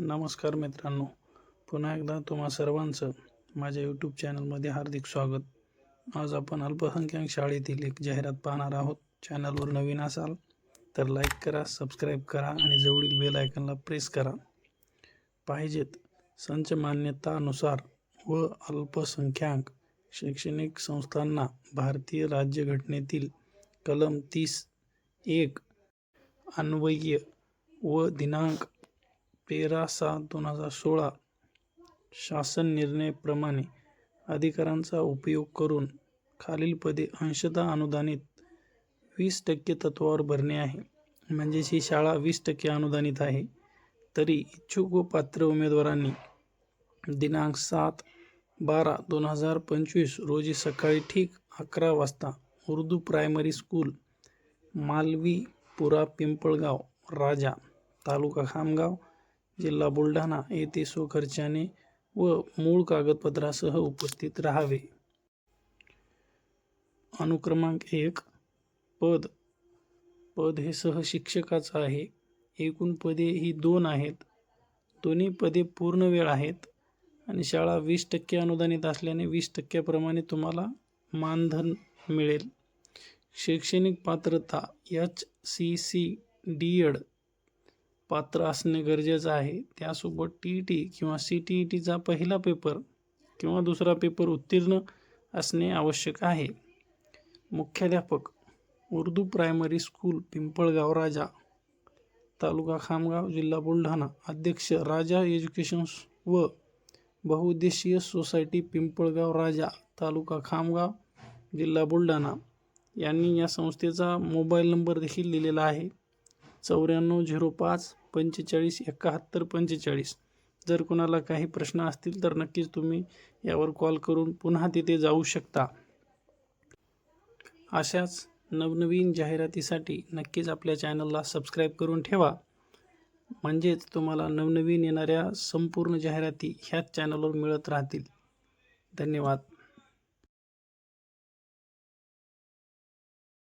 नमस्कार मित्रांनो. पुन्हा एकदा तुम्हा सर्वांचं माझ्या यूट्यूब चॅनलमध्ये हार्दिक स्वागत. आज आपण अल्पसंख्याक शाळेतील एक जाहिरात पाहणार आहोत. चॅनलवर नवीन असाल तर लाईक करा सबस्क्राईब करा आणि जवळील बेल आयकनला प्रेस करा. पाहिजेत संच मान्यतानुसार व अल्पसंख्याक शैक्षणिक संस्थांना भारतीय राज्यघटनेतील कलम तीस एक अन्वय्य व दिनांक तेरा सात दोन हजार सोळा शासन निर्णयाप्रमाणे अधिकारांचा उपयोग करून खालील पदे अंशतः अनुदानित वीस टक्के तत्वावर भरणे आहे. म्हणजेच ही शाळा वीस टक्के अनुदानित आहे. तरी इच्छुक व पात्र उमेदवारांनी दिनांक सात बारा दोन हजार पंचवीस रोजी सकाळी ठीक अकरा वाजता उर्दू प्रायमरी स्कूल मालवीपुरा पिंपळगाव राजा तालुका खामगाव जिल्हा बुलढाणा येथे स्वखर्चाने व मूळ कागदपत्रासह उपस्थित राहावे. अनुक्रमांक एक. पद. पद हे सहशिक्षकाचं आहे. एकूण पदे ही दोन आहेत. दोन्ही पदे पूर्ण वेळ आहेत आणि शाळा वीस टक्के अनुदानित असल्याने वीस टक्क्याप्रमाणे तुम्हाला मानधन मिळेल. शैक्षणिक पात्रता H S C D Ed पात्र असणे गरजेचं आहे. त्यासोबत टी ई टी किंवा सी टी ई टीचा पहिला पेपर किंवा दुसरा पेपर उत्तीर्ण असणे आवश्यक आहे. मुख्याध्यापक उर्दू प्रायमरी स्कूल पिंपळगाव राजा तालुका खामगाव जिल्हा बुलढाणा अध्यक्ष राजा एज्युकेशन व बहुउद्देशीय सोसायटी पिंपळगाव राजा तालुका खामगाव जिल्हा बुलढाणा यांनी या संस्थेचा मोबाईल नंबर देखील दिलेला आहे. चौऱ्याण्णव झिरो पाच पंचेचाळीस एकाहत्तर पंचेचाळीस. जर कोणाला काही प्रश्न असतील तर नक्कीच तुम्ही यावर कॉल करून पुन्हा तिथे जाऊ शकता. अशाच नवनवीन जाहिरातीसाठी नक्कीच आपल्या चॅनलला सबस्क्राईब करून ठेवा. म्हणजेच तुम्हाला नवनवीन येणाऱ्या संपूर्ण जाहिराती ह्याच चॅनलवर मिळत राहतील. धन्यवाद.